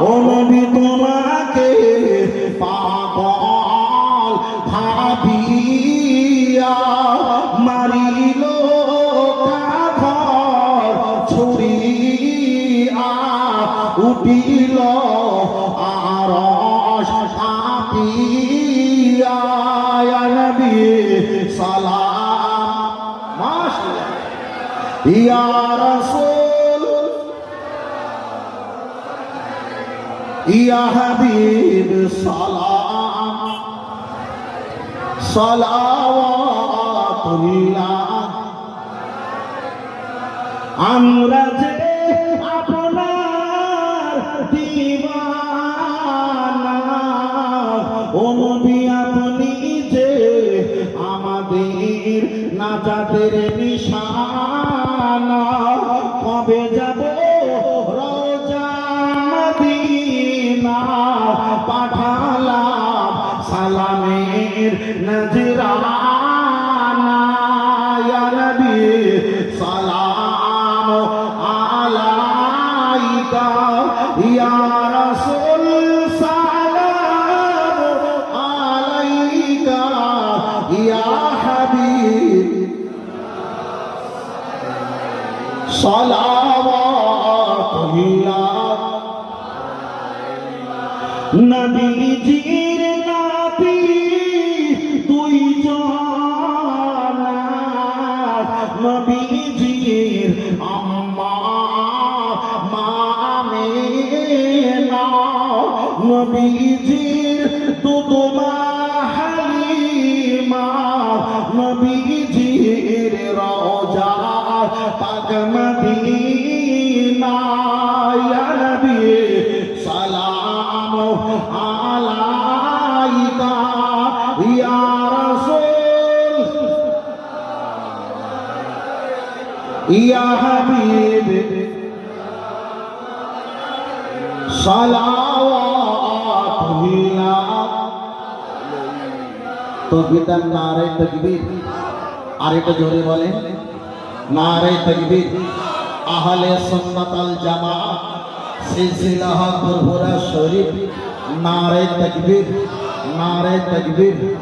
ও নবী তোমাকে পাগল ভাবিয়া মারিল কাঘর ছুরিয়া উঠিল আর সাপিয়া নবী, সালাম। ইয়া রাসূল ইয়া হাবিব আমরা যে আপনার আপনি যে আমাদের নাজাতের নিশানা কবে যাব? সালামের নজরানা ইয়া নবী সালাম আলাইকা ইয়া রাসূল সালাম আলাইকা ইয়া হাবিব। সালাওয়াতুল্লাহ। নবীজির নবীজির আম্মা মামেনা নবীজির দুদমা হালিমা। নবীজির ইয়া হাবিব। সালাওয়াতুল্লাহ। তো বিদান নারে তকবীর। আর এটা জোরে বলেন। নারে তকবীর। আহলে সুন্নাত আল জামাত সিলসিলাহ বুরহুরা শরীফ। নারে তকবীর। নারে তকবীর।